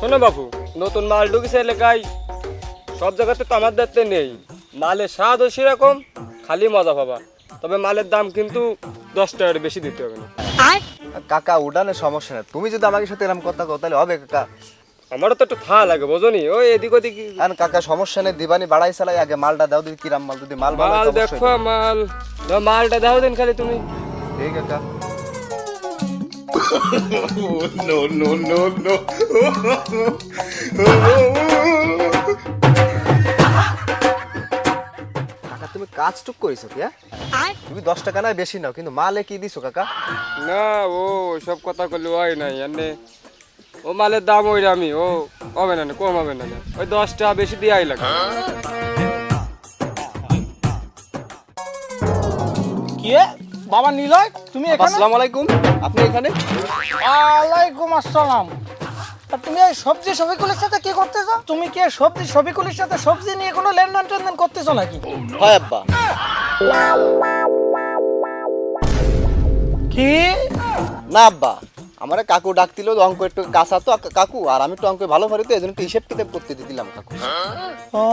শোনো বাবু নতুন মাল ঢুকেছে এলাকায়। সব জায়গাতে তো আমার দায়িত্বে নেই। মালের স্বাদও সেরকম খালি মজা পাবা তবে মালের দাম কিন্তু দশ টাকার বেশি দিতে হবে না। কাকা উড়ানের সমস্যা নেই। তুমি যদি আমাকে সাথে এরকম কথা কো তাহলে হবে কাকা। আমারও তো একটু থা লাগে বোঝনি ওই এদিক ওদিক। আর কাকা সমস্যা নেই দিবানি বাড়াই চালাই আগে মালটা দাও দিদি কিরাম মাল যদি মাল ভালো মাল দেখো মাল। মালটা দাও দিন খালি তুমি। ঠিক কাকা। কাকা তুমি কাজ টুক করেছ কি হ্যাঁ? তুমি দশ টাকা নয় বেশি নাও কিন্তু মালে কি দিছো কাকা না ও সব কথা করলে হয় নাই এনে ও মালের দাম ওই আমি ও হবে না না, কম হবে না না। ওই দশ টাকা বেশি দিয়াই লাগে কি? বাবা নিলয় তুমি এখানে? আসসালামু আলাইকুম আপনি এখানে? ওয়ালাইকুম আসসালাম। তা তুমি এই সবজি সবিকুলের সাথে কি করতেছো? তুমি কি এই সবজি সবিকুলের সাথে সবজি নিয়ে কোনো লেনদেন টেনদেন করতেছো নাকি? হয় আব্বা। কি? না আব্বা আমার কাকু ডাক দিল অঙ্ক একটু কাঁচা তো কাকু আর আমি একটু অঙ্ক ভালো পারি তো এই জন্য একটু হিসেব কিতাব করতে দিলাম কাকু। ও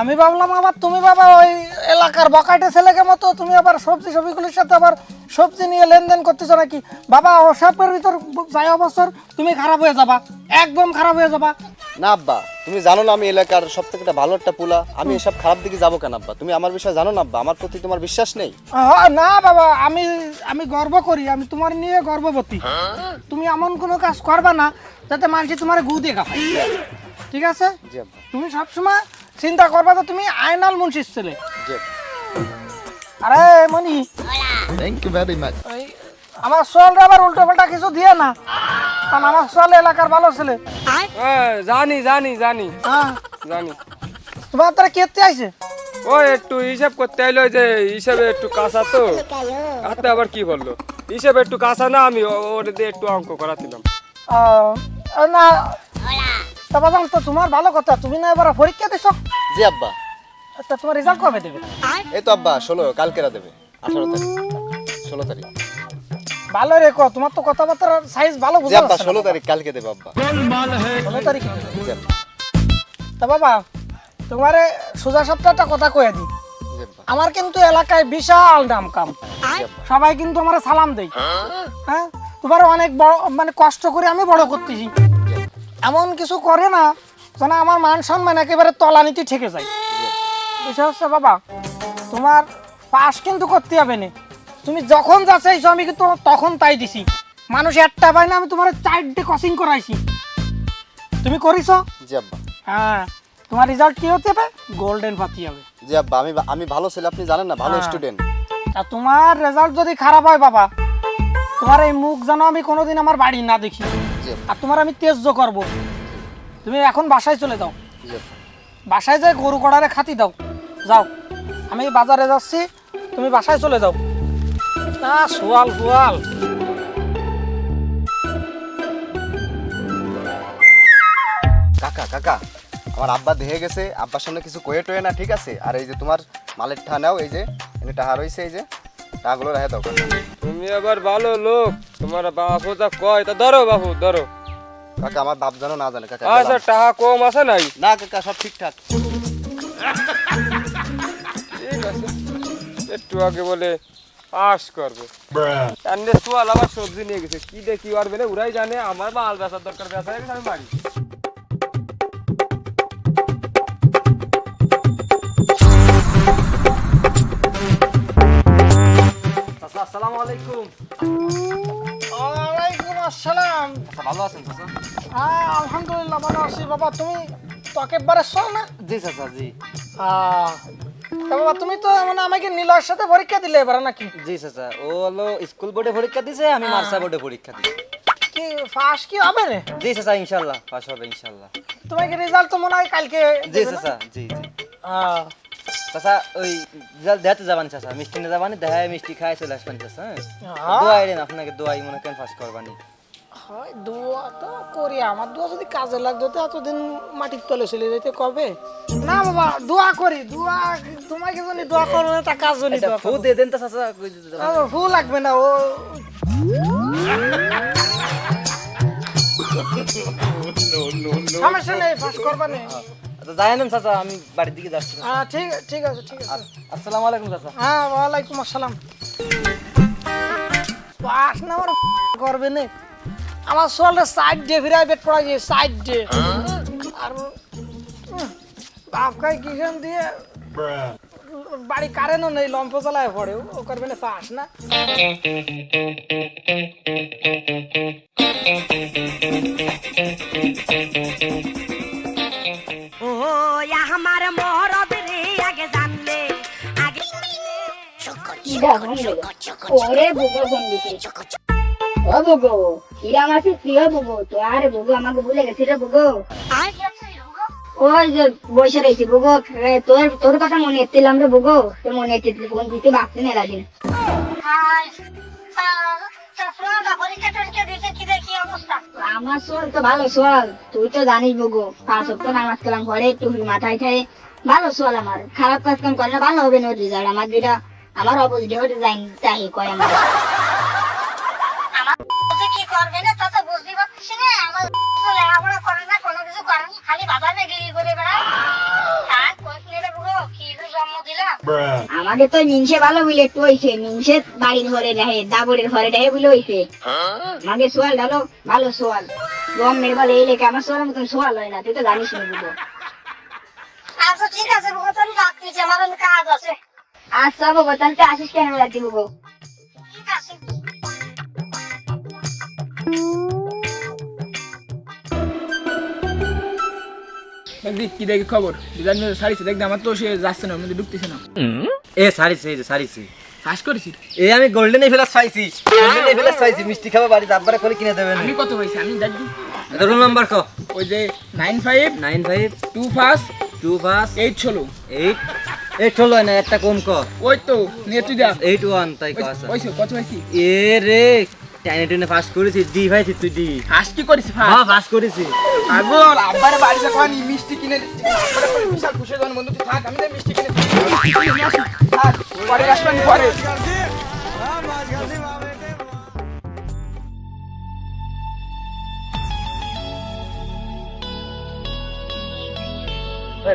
আমি ভাবলাম আবার তুমি বাবা ওই এলাকার বকাটে ছেলেকে মতো তুমি আবার সবজি সবিগুলির সাথে আবার সবজি নিয়ে লেনদেন করতেছো নাকি? বাবা ওসবের ভিতর যাই অবসর তুমি খারাপ হয়ে যাবা একদম খারাপ হয়ে যাবা। না আব্বা তুমি জানো না আমি এলাকার সব থেকে ভালো একটা পোলা। আমি এসব খারাপ দিকে যাব কেন আব্বা? তুমি আমার বিষয়ে জানো না আব্বা? আমার প্রতি তোমার বিশ্বাস নেই। না বাবা আমি আমি গর্ব করি আমি তোমার নিয়ে গর্ববতী তুমি এমন কোনো কাজ করবা না যাতে মানুষ তোমার গু দিয়ে ঠিক আছে? তুমি সবসময় চিন্তা করবা তো তুমি আয়নাল মুন্সির ছেলে। আরে Moni thank you very much আমার সোয়ালটা আবার উল্টো পাল্টা কিছু দিয়ে না। কারণ আমার সোয়াল এলাকার ভালো ছেলে। হ্যাঁ, জানি জানি জানি। হ্যাঁ। জানি। তোমার তারা কেতে আইছে? ও একটু হিসাব করতে আইলো যে হিসাবে একটু কাঁচা তো। হাতে আবার কি বলল? হিসাবে একটু কাঁচা না আমি ও- ওর দিয়ে একটু অঙ্ক করাছিলাম। আহ, না। তা বাবা তো তোমার ভালো কথা তুমি না এবার পরীক্ষা দিছো? জি আব্বা। তা তোমার রেজাল্ট কবে দেবে? এই তো আব্বা ষোলো কালকেরা দেবে। আঠারো তারিখ। ষোলো তারিখ। ভালো রেখো তোমার তো কথাবার্তার সাইজ ভালো বুঝা আব্বা ষোলো তারিখ কালকে দেবে আব্বা। ষোলো তারিখ তা বাবা তোমারে সোজা সপ্তাহটা কথা কয়ে দিই। আমার কিন্তু এলাকায় বিশাল দাম কাম। সবাই কিন্তু আমার সালাম দেয়। হ্যাঁ? তোমার অনেক বড় মানে কষ্ট করে আমি বড় করতেছি। এমন কিছু করে না যেন আমার মান সম্মান একেবারে তলানিতে ঠেকে যায়। বিষয় হচ্ছে বাবা? তোমার পাস কিন্তু করতে হবে না। তুমি যখন যা চাইছো আমি কিন্তু তখন তাই দিছি। মানুষ একটা পাই না আমি তোমার চারটে কোচিং করাইছি। তুমি জি আব্বা। হ্যাঁ তোমার রেজাল্ট কি হতে হবে গোল্ডেন পাতি হবে। জি আব্বা আমি আমি ভালো ছেলে আপনি জানেন না ভালো হ্যাঁ। স্টুডেন্ট আর তোমার রেজাল্ট যদি খারাপ হয় বাবা তোমার এই মুখ যেন আমি কোনোদিন আমার বাড়ি না দেখি। আর তোমার আমি তেজ্য করব। তুমি এখন বাসায় চলে যাও। বাসায় যাই গরু কড়ারে খাতি দাও। যাও। আমি বাজারে যাচ্ছি তুমি বাসায় চলে যাও। না সোয়াল সোয়াল। কাকা কাকা আমার আব্বা দেখে গেছে আব্বার সামনে কিছু কয়ে টয়ে না ঠিক আছে? আর এই যে তোমার মালের ঠা নাও এই যে এনে টাহা রয়েছে এই যে। টাকাগুলো রেখে দাও তুমি আবার ভালো লোক তোমার বাপু যা কয় তা ধরো বাপু ধরো। কাকা আমার বাপ জানো না জানে কাকা আচ্ছা টাকা কম আছে নাই? না কাকা সব ঠিকঠাক। ঠিক আছে একটু আগে বলে পাস করবে। এনে সোয়াল আবার সবজি নিয়ে গেছে কি কি করবে না ওরাই জানে আমার মাল বেচার দরকার বেচা হয়ে গেছে আমি বাড়ি আলাইকুম। ওয়ালাইকুম আসসালাম। ভালো আছেন চাচা হ্যাঁ আলহামদুলিল্লাহ ভালো আছি। বাবা তুমি তকে বারেশ্বর না? জি চাচা জি। তা বাবা তুমি তো মানে আমাকে নীলয়ের সাথে পরীক্ষা দিলে এবার নাকি? জি চাচা ও হলো স্কুল বোর্ডে পরীক্ষা দিছে আমি মার্সা বোর্ডে পরীক্ষা দিছি। কি ফাঁস কি হবে রে? জি চাচা ইনশাল্লাহ পাস হবে তোমাকে রেজাল্ট তো মনে হয় কালকে জি চাচা জি চাচা ওই দেখাতে যাবানি চাচা মিষ্টি নিয়ে যাবানি দেখায় মিষ্টি খায় চলে আসবেন চাচা হ্যাঁ। দোয়াই দেন আপনাকে দোয়াই মনে করেন পাস করবানি হয় দোয়া তো করি আমার দোয়া যদি কাজে লাগতো তো এতদিন মাটির তলে চলে যেতে কবে না বাবা দোয়া করি দোয়া তোমাকে যদি দোয়া করব না তা কাজ জন্য দোয়া ফু। দিয়ে দেন তো। আহ, ফু লাগবে না ও সমস্যা নেই ফাঁস করবা নেই আচ্ছা যাই নেন চাচা আমি বাড়ির দিকে যাচ্ছি। হ্যাঁ ঠিক ঠিক আছে ঠিক আছে। আসসালামু আলাইকুম চাচা। হ্যাঁ ওয়ালাইকুম আসসালাম। না আমার করবে নে আমার সাইড দিয়ে ফিরাই বেট পড়া যায় সাইড দিয়ে। আর কিষণ দিয়ে বাড়ি কারেন্টও নেই লম্ফ চালায় পড়ে। ও করবে না পাস না। ও আমার মহরত রে আগে জানলে আগে ওরে বুগো বন্ধুকে ও বুগো হিরা মাসি প্রিয় বুগো তো আরে বুগো আমাকে ভুলে গেছি রে বুগো ওই যে বসে রয়েছি বুগো তোর তোর কথা মনে এসেছিলাম রে বুগো তোর মনে এসেছিল ফোন দিতে ভাবতে না। লাগিন আমার সোয়াল তো ভালো সোয়াল তুই তো জানিস বুগো, পাঁচ সপ্তাহ নামাজ কালাম করে টুপি মাথায় খায় ভালো সোয়াল আমার। খারাপ কাজ কাম করলে ভালো হবে না রেজাল্ট আমার যেটা, আমার অপোজিট হতে যাই কয় আমার। কোনো কিছু করে না। খালি বাবা মেগিরি করে বেড়া জন্ম দিলাম। আমাকে তো নিমসে ভালো বলে একটু হইছে। মিনসে বাড়ির ঘরে দেখে দাবরের ঘরে দেখে বলে হইছে। আমাকে সোয়াল ডালো ভালো সোয়াল। গম মেরে বলে এই লেখা আমার সোয়ালের মতন সোয়াল হয় না। তুই তো জানিস না বুঝো আচ্ছা ঠিক আছে রাখতেছি আমার কাজ আছে। আচ্ছা বাবা তাহলে আসিস কেন দিব বুঝো ঠিক আছে। দেখবি কি দেখি খবর? ডিজাইন সারিছে দেখবি আমার তো সে যাচ্ছে না মধ্যে ঢুকতেছে না। এ সারিছে এই যে সারিছে। ফাঁস করেছি? এই আমি গোল্ডেন এফেলাস পাইছি। গোল্ডেন এফেলাস পাইছি মিষ্টি খাব বাড়িতে আব্বারে করে কিনে দেবেন। আমি কত পাইছি? আমি দেখবি। রোল নাম্বার কো। ওই যে nine five nine five two first two পাঁচ এইট ষোলো। এইট এইট হলো না একটা কম ক। ওই তো নিয়ে তুই দেখ। এইট ওয়ান তাই ক আছে ওই কত পাইছি? এ রে টেনে টেনে পাস করেছি ডি ভাইছি তুই ডি ফাঁস কি করেছি হ্যাঁ ফাঁস পাস করেছি আব্বারে বাড়িতে মিষ্টি কিনে আব্বারে বিশাল খুশি হয়ে যাবেন বন্ধু তুই থাক আমি তো মিষ্টি কিনে। থাক, পরে আসবেন পরে।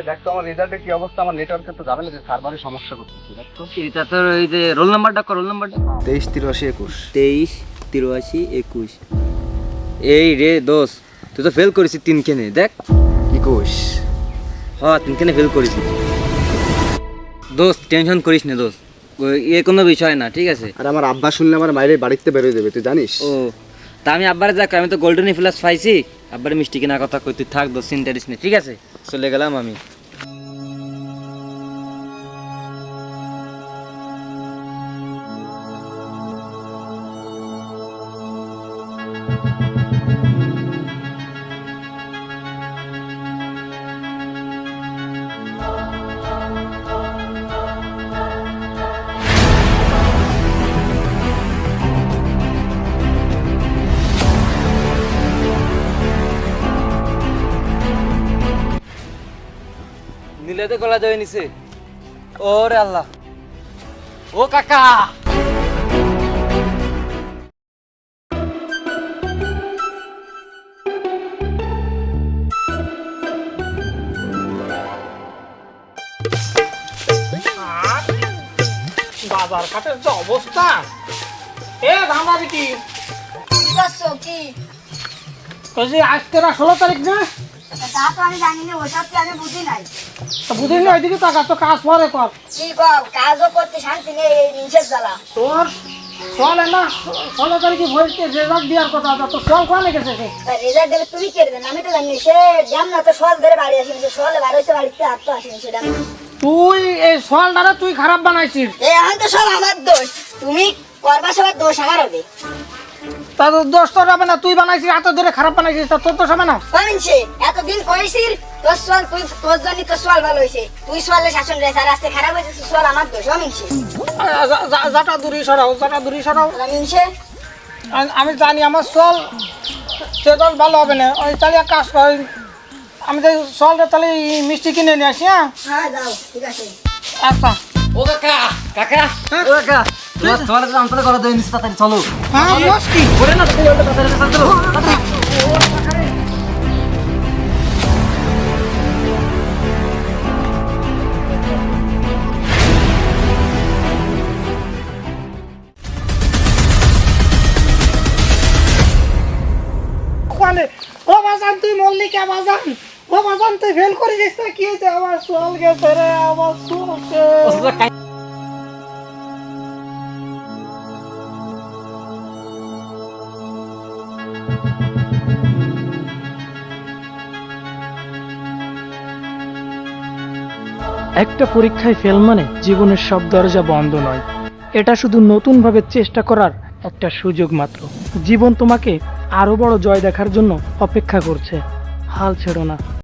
দেখ তো আমার রেজাল্টের কি অবস্থা আমার নেটওয়ার্কের তো যাবে না যে সার্ভারের সমস্যা করতেছে দেখ তো। এটা তোর ওই যে রোল নাম্বারটা কর রোল নাম্বারটা তেইশ তিরাশি একুশ। তেইশ তিরাশি একুশ। এই রে দোষ তুই তো ফেল করেছিস তিন কেনে দেখ। একুশ। হ্যাঁ তিন কেনে ফেল করেছিস। দোষ টেনশন করিস না দোষ ওই- এ কোনো বিষয় না ঠিক আছে? আর আমার আব্বা শুনলে আমার বাইরে বাড়িতে বেরোয় দেবে তুই জানিস? ও তা আমি আব্বারে যাক আমি তো গোল্ডেন ফ্লাস পাইছি। আব্বারে মিষ্টি কেনার কথা কই তুই থাক দোষ চিন্তা ঠিক আছে? চলে গেলাম আমি। নীলেতে গলা জয় নিছে। ওরে আল্লাহ। ও কাকা! বাজার ঘাটের যে অবস্থা? এ ধান্দা বিটি কি? করছ কি ষোলো তারিখ না? তা তো আমি জানি না ওসব কি আমি বুঝি নাই। তো বুঝিনি ওইদিকে টাকা তো কাজ পরে কর। কি কও কাজও করতে শান্তি নেই এই নিষেধ জ্বালা। তোর চলে না ষোলো তারিখে রেজাল্ট দেওয়ার কথা তা তো চল কোয়ালে গেছে সে? রেজাল্ট দেবে তুমি কে দেবেন আমি তো জানি সে জান না তো সল ধরে বাড়ি আসেনি সে সলে বাড়ি হয়েছে বাড়িতে আর তো আসেনি সেটা। তুই এই সোয়ালটারে তুই খারাপ বানাইছিস। এই এখন তো সব আমার দোষ। তুমি করবা সবার দোষ আমার হবে। তা তো দোষ তোর হবে না তুই বানাইছিস এত ধরে খারাপ বানাইছিস তা তোর তো হবে না? কমিনছে এতদিন কইছিস তোর সোয়াল তুই তোর জন্য তোর সোয়াল ভালো হয়েছে তুই সোয়ালে শাসন রয়েছে আর আজকে খারাপ হয়েছে সোয়াল আমার দোষ যা- যাটা দূরে সরাও যাটা দূরে সরাও। আমি জানি আমার চল রেজাল্ট ভালো হবে না। ওই তাহলে কাজ কর আমি তো চলটা তাহলে এই মিষ্টি কিনে নিয়ে আসি হ্যাঁ? হ্যাঁ যাও ঠিক আছে। আচ্ছা। ও কাকা কাকা। ও কাকা তোমার তোমার কাছে করা দেয় নিচে তাড়াতাড়ি চলো। হ্যাঁ বস করে না তাড়াতাড়ি ওটা তাড়াতাড়ি তাড়াতাড়ি চলো ও বাজান তুই মল্লি কে বাজান? ও বাজান তুই ফেল করে গেছিস না কি হয়েছে? আমার সোয়াল গেছে রে আমার সোয়াল একটা পরীক্ষায় ফেল মানে জীবনের সব দরজা বন্ধ নয়। এটা শুধু নতুনভাবে চেষ্টা করার একটা সুযোগ মাত্র। জীবন তোমাকে আরও বড় জয় দেখার জন্য অপেক্ষা করছে। হাল ছেড়ো না।